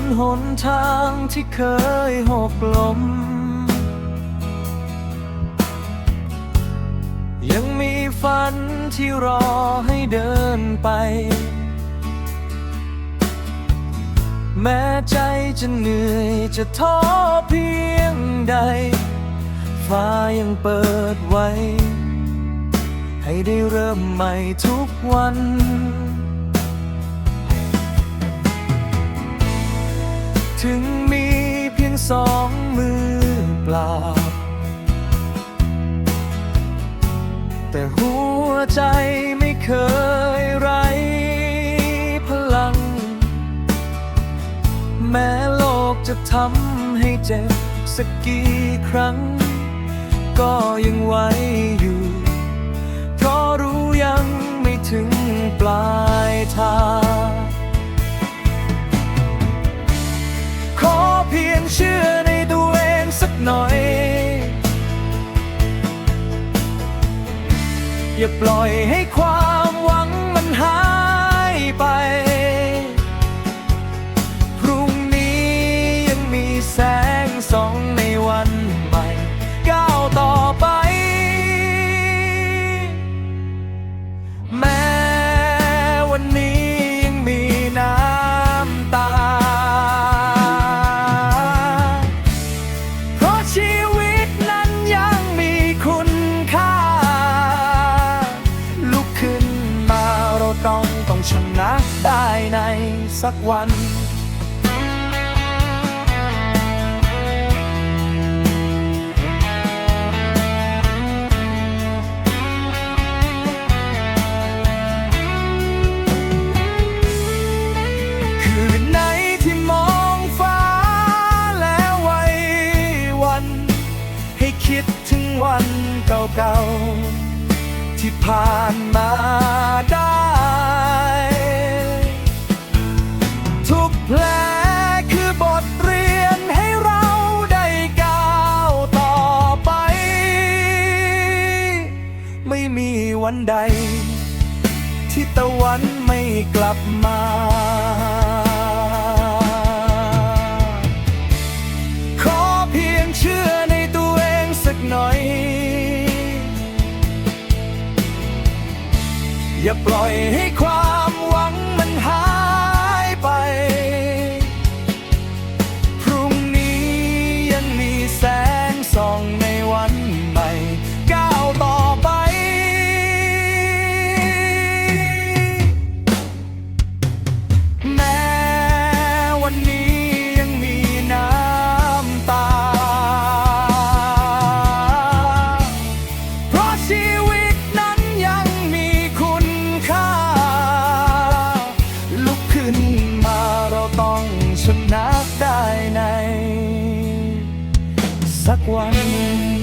นหนทางที่เคยหกล้ม ยังมีฝันที่รอให้เดินไป แม้ใจจะเหนื่อยจะท้อเพียงใด ฟ้ายังเปิดไว้ ให้ได้เริ่มใหม่ทุกวัน ถึงมีเพียงสองมือเปล่า แต่หัวใจไม่เคยไร้พลัง แม้โลกจะทำให้เจ็บสักกี่ครั้ง ก็ยังไหวอยู่ น้อย อย่าปล่อยให้ความ ชนะได้ในสักวัน คืนไหนที่มองฟ้าแล้วไว้วัน ให้คิดถึงวันเก่าๆที่ผ่านมาได้ มีวันใด ที่ตะวันไม่กลับมา ขอเพียงเชื่อในตัวเองสักหน่อย อย่าปล่อยให้ความหวังมันหาย สักวัน